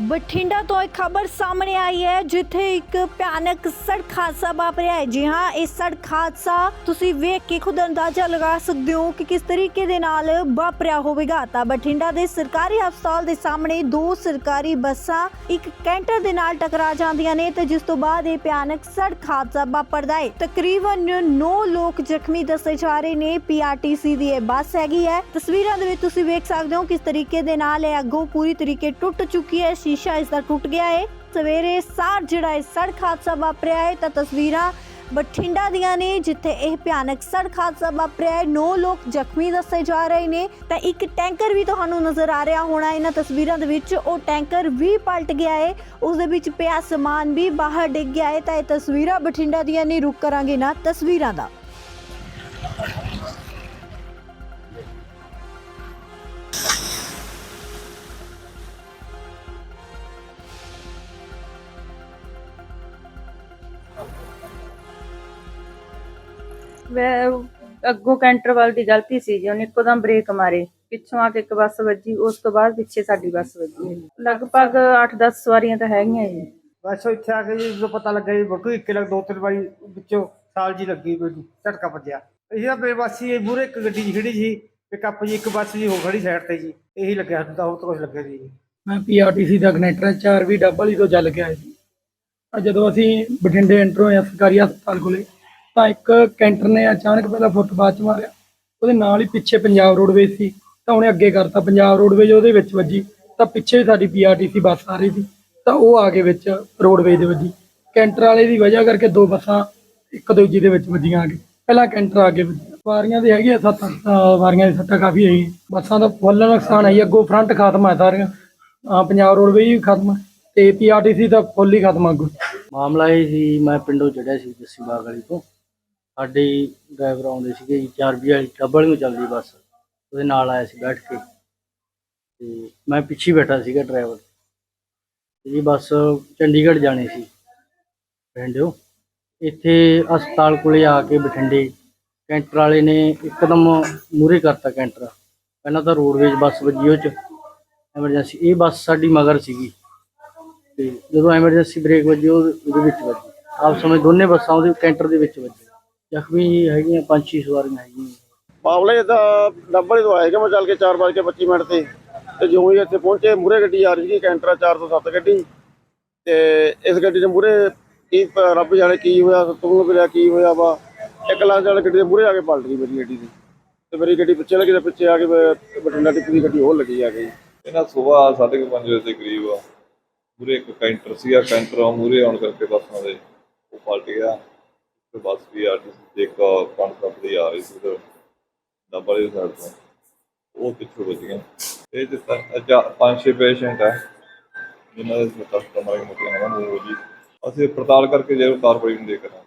ਬਠਿੰਡਾ ਤੋਂ ਇੱਕ ਖਬਰ ਸਾਹਮਣੇ ਆਈ ਹੈ, ਜਿੱਥੇ ਇੱਕ ਭਿਆਨਕ ਸੜਕ ਹਾਦਸਾ ਵਾਪਰਿਆ ਹੈ। ਜੀ ਹਾਂ, ਇਹ ਸੜਕ ਹਾਦਸਾ ਤੁਸੀਂ ਵੇਖ ਕੇ ਖੁਦ ਅੰਦਾਜ਼ਾ ਲਗਾ ਸਕਦੇ ਹੋ ਕਿ ਕਿਸ ਤਰੀਕੇ ਦੇ ਨਾਲ ਵਾਪਰਿਆ ਹੋਵੇਗਾ। ਤਾਂ ਬਠਿੰਡਾ ਦੇ ਸਰਕਾਰੀ ਹਸਪਤਾਲ ਦੇ ਸਾਹਮਣੇ ਦੋ ਸਰਕਾਰੀ ਬੱਸਾਂ ਇੱਕ ਕੈਂਟਰ ਦੇ ਨਾਲ ਟਕਰਾ ਜਾਂਦੀਆਂ ਨੇ ਤੇ ਜਿਸ ਤੋਂ ਬਾਅਦ ਇਹ ਭਿਆਨਕ ਸੜਕ ਹਾਦਸਾ ਵਾਪਰਦਾ ਹੈ। ਤਕਰੀਬਨ 9 ਲੋਕ ਜ਼ਖਮੀ ਦੱਸੇ ਜਾ ਰਹੇ ਨੇ। ਪੀਆਰਟੀਸੀ ਦੀ ਇਹ ਬੱਸ ਹੈਗੀ ਹੈ। ਤਸਵੀਰਾਂ ਦੇ ਵਿੱਚ ਤੁਸੀਂ ਵੇਖ ਸਕਦੇ ਹੋ ਕਿਸ ਤਰੀਕੇ ਦੇ ਨਾਲ ਇਹ ਅੱਗੋਂ ਪੂਰੀ ਤਰੀਕੇ ਟੁੱਟ ਚੁੱਕੀ ਹੈ। ਸ਼ੀਸ਼ਾ ਇਸ ਦਾ ਟੁੱਟ ਗਿਆ ਹੈ ਸਵੇਰੇ ਸਾਰ ਜਿਹੜਾ ਇਹ ਸੜਕ ਹਾਦਸਾ ਵਾਪਰਿਆ ਹੈ ਤਾਂ ਤਸਵੀਰਾਂ ਬਠਿੰਡਾ ਦੀਆਂ ਨੇ, ਜਿੱਥੇ ਇਹ ਭਿਆਨਕ ਸੜਕ ਹਾਦਸਾ ਵਾਪਰਿਆ ਹੈ 9 ਲੋਕ ਜ਼ਖਮੀ ਦੱਸੇ ਜਾ ਰਹੇ ਨੇ। ਤਾਂ ਇੱਕ ਟੈਂਕਰ ਵੀ ਤੁਹਾਨੂੰ ਨਜ਼ਰ ਆ ਰਿਹਾ ਹੋਣਾ ਇਹਨਾਂ ਤਸਵੀਰਾਂ ਦੇ ਵਿੱਚ। ਉਹ ਟੈਂਕਰ ਵੀ ਪਲਟ ਗਿਆ ਹੈ ਉਸ ਦੇ ਵਿੱਚ ਪਿਆ ਸਮਾਨ ਵੀ ਬਾਹਰ ਡਿੱਗ ਗਿਆ ਹੈ ਤਾਂ ਇਹ ਤਸਵੀਰਾਂ ਬਠਿੰਡਾ ਦੀਆਂ ਨੇ। ਰੁਕ ਕਰਾਂਗੇ ਨਾ ਤਸਵੀਰਾਂ ਦਾ। ਵੈ ਅੱਗੋਂ ਕੈਂਟਰ ਵਾਲ ਦੀ ਗਲਤੀ ਸੀ ਜੀ ਉਹਨੇ ਇੱਕੋਦਮ ਬ੍ਰੇਕ ਮਾਰੇ। ਪਿੱਛੋਂ ਆ ਕੇ ਇੱਕ ਬੱਸ ਵੱਜੀ ਉਸ ਤੋਂ ਬਾਅਦ ਪਿੱਛੇ ਸਾਡੀ ਬੱਸ ਵੱਜੀ। ਲਗਭਗ 8-10 ਸਵਾਰੀਆਂ ਤਾਂ ਹੈਗੀਆਂ ਜੀ ਬਸ ਇੱਥੇ ਆ ਕੇ ਜੀ ਜਦੋਂ ਪਤਾ ਲੱਗਾ ਜੀ ਬਟੂ ਇੱਕ ਲੱਗ ਦੋ ਤਿੰਨ ਵਾਰੀ ਵਿੱਚੋਂ ਸਾਲ ਜੀ ਲੱਗੀ ਮੈਨੂੰ ਝਟਕਾ ਵੱਜਿਆ। ਇਹ ਤਾਂ ਬੇਵਾਸੀ ਇਹ ਮੂਰੇ ਇੱਕ ਗੱਡੀ 'ਚ ਖੜੀ ਸੀ ਪਿਕਅਪ ਜੀ ਇੱਕ ਬੱਸ ਜੀ ਹੋ ਖੜੀ ਸਾਈਡ ਤੇ ਜੀ। ਇਹੀ ਲੱਗਿਆ ਹੁੰਦਾ ਹੋਰ ਤਾਂ ਕੁਝ ਲੱਗਿਆ ਨਹੀਂ ਜੀ। ਮੈਂ ਪੀਆਰਟੀਸੀ ਦਾ ਕਨੈਕਟਰ 4 ਵੀ ਡਬਲ ਹੀ ਤੋਂ ਚੱਲ ਕੇ ਆਇਆ ਸੀ ਤਾਂ ਜਦੋਂ ਅਸੀਂ ਬਠਿੰਡੇ ਐਂਟਰ ਹੋਏ ਸਰਕਾਰੀ ਹਸਪਤਾਲ ਕੋਲੇ ਤਾਂ ਇੱਕ ਕੈਂਟਰ ਨੇ ਅਚਾਨਕ ਪਹਿਲਾਂ ਫੁੱਟਪਾਥ 'ਚ ਮਾਰਿਆ। ਉਹਦੇ ਨਾਲ ਹੀ ਪਿੱਛੇ ਪੰਜਾਬ ਰੋਡਵੇਜ਼ ਸੀ। ਤਾਂ ਉਹਨੇ ਅੱਗੇ ਕਰਤਾ। ਪੰਜਾਬ ਰੋਡਵੇਜ਼ ਉਹਦੇ ਵਿੱਚ ਵੱਜੀ। ਤਾਂ ਪਿੱਛੇ ਸਾਡੀ ਪੀਆਰਟੀਸੀ ਬੱਸ ਆ ਰਹੀ ਸੀ। ਤਾਂ ਉਹ ਆ ਕੇ ਵਿੱਚ ਰੋਡਵੇਜ਼ ਦੇ ਵੱਜੀ। ਕੈਂਟਰ ਵਾਲੇ ਦੀ ਵਜ੍ਹਾ ਕਰਕੇ ਦੋ ਬੱਸਾਂ ਇੱਕ ਦੂਜੀ ਦੇ ਵਿੱਚ ਵੱਜੀਆਂ ਆ ਕੇ। ਪਹਿਲਾਂ ਕੈਂਟਰ ਆ ਕੇ ਵੱਜੀਆਂ ਸਵਾਰੀਆਂ ਦੇ ਹੈਗੀਆਂ ਸੱਤ ਵਾਰੀਆਂ ਸਵਾਰੀਆਂ ਦੀ ਸੱਟਾਂ ਕਾਫੀ ਹੈਗੀ ਬੱਸਾਂ ਦਾ ਫੁੱਲ ਨੁਕਸਾਨ ਹੈ ਅੱਗੋਂ ਫਰੰਟ ਖਤਮ ਹੈ ਸਾਰੀਆਂ। ਪੰਜਾਬ ਰੋਡਵੇਜ਼ ਵੀ ਖਤਮ ਹੈ। ਤੇ ਪੀਆਰਟੀਸੀ ਦਾ ਫੁੱਲ ਹੀ ਖਤਮ ਆ ਅੱਗੋਂ। ਮਾਮਲਾ ਇਹ ਸੀ, ਮੈਂ ਪਿੰਡੋਂ ਚੜਿਆ ਸੀ ਜੱਸੀ ਬਾਗ ਵਾਲੀ ਤੋਂ। ਸਾਡੇ ਡਰਾਈਵਰ ਆਉਂਦੇ ਸੀਗੇ ਜੀ 4 ਵਾਲੀ ਡੱਬਲ ਨੂੰ ਚੱਲਦੀ ਬੱਸ। ਉਹਦੇ ਨਾਲ ਆਇਆ ਸੀ ਬੈਠ ਕੇ। ਤੇ ਮੈਂ ਪਿੱਛੇ ਬੈਠਾ ਸੀਗਾ ਡਰਾਈਵਰ ਤੇ ਜੀ ਬੱਸ ਚੰਡੀਗੜ੍ਹ ਜਾਣੀ ਸੀ। ਬਠਿੰਡਿਓ ਇੱਥੇ ਹਸਪਤਾਲ ਕੋਲੇ ਆ ਕੇ ਬਠਿੰਡੇ। ਕੈਂਟਰ ਵਾਲੇ ਨੇ ਇੱਕਦਮ ਮੂਰੇ ਕਰਤਾ ਕੈਂਟਰ। ਪਹਿਲਾਂ ਤਾਂ ਰੋਡਵੇਜ਼ ਬੱਸ ਵੱਜੀ ਉਹ ਚ। ਐਮਰਜੈਂਸੀ ਇਹ ਬੱਸ ਸਾਡੀ ਮਗਰ ਸੀਗੀ। ਤੇ ਜਦੋਂ ਐਮਰਜੈਂਸੀ ਬ੍ਰੇਕ ਵੱਜੀ ਉਹਦੇ ਵਿੱਚ ਵੱਜੀ। ਆਪ ਸਮੇਂ ਦੋਨੇ ਬੱਸਾਂ ਉਹਦੇ ਕੈਂਟਰ ਦੇ ਵਿੱਚ ਵੱਜੀ ਜ਼ਖਮੀ ਹੈਗੀਆਂ ਪੰਜ ਛੇ ਸਵਾਰੀਆਂ ਹੈਗੀਆਂ। ਮਾਮਲੇ ਦਾ ਡੱਬਲ ਤੋਂ ਆਏਗਾ ਮੈਂ ਚੱਲ ਕੇ 4:25 ਮਿੰਟ ਤੇ ਤੇ ਜਿਉਂ ਹੀ ਇੱਥੇ ਪਹੁੰਚੇ ਮੂਰੇ ਗੱਡੀ ਆ ਰਹੀ ਸੀ ਕੈਂਟਰ 407 ਗੱਡੀ। ਤੇ ਇਸ ਗੱਡੀ ਦੇ ਮੂਰੇ ਕੀ ਰੱਬ ਜਾਣੇ ਕੀ ਹੋਇਆ ਤੁਮ ਨੂੰ ਕੀ ਹੋਇਆ ਵਾ। ਇੱਕ ਲਾਂਚ ਵਾਲੀ ਗੱਡੀ ਦੇ ਮੂਰੇ ਆ ਕੇ ਪਲਟ ਗਈ ਮੇਰੀ ਗੱਡੀ ਦੀ। ਤੇ ਮੇਰੀ ਗੱਡੀ ਪਿੱਛੇ ਲੱਗੀ ਤੇ ਪਿੱਛੇ ਆ ਕੇ ਬ- ਬਠਿੰਡਾ ਟਿੱਪੂ ਦੀ ਗੱਡੀ ਹੋਰ ਲੱਗੀ ਆ ਗਈ। ਇਹਨਾਂ ਸਵੇਰ ਸਾਢੇ ਕੁ ਪੰਜ ਵਜੇ ਦੇ ਕਰੀਬ ਮੂਰੇ ਇੱਕ ਕੈਂਟਰ ਸੀਗਾ ਕੈਂਟਰ ਆ ਮੂਰੇ ਆਉਣ ਕਰਕੇ ਬੱਸਾਂ ਦੇ ਉਹ ਪਲਟ ਗਿਆ। ਤੇ ਬੱਸ ਵੀ ਆਰਟੀਸੀ ਤੇ ਇੱਕ ਪੰਜ ਸੱਤ ਆ ਰਹੀ ਸੀ ਤੇ ਡੱਬਲ ਦੇ ਸਾਈਡ ਤੋਂ ਉਹ ਪਿੱਛੋਂ ਵੱਜ ਗਿਆ। ਇਹ ਤੇ ਤਾਂ ਪੰਜ ਛੇ ਪੇਸ਼ੈਂਟ ਆ ਜਿਨ੍ਹਾਂ ਦੇ ਸੱਤਾਂ ਸੱਤਾਂ ਮਾਰੇ ਹਨ ਉਹ ਜੀ। ਅਸੀਂ ਪੜਤਾਲ ਕਰਕੇ ਜੇ ਕਾਰਵਾਈ ਨੂੰ ਦੇ ਕਰਾਂਗੇ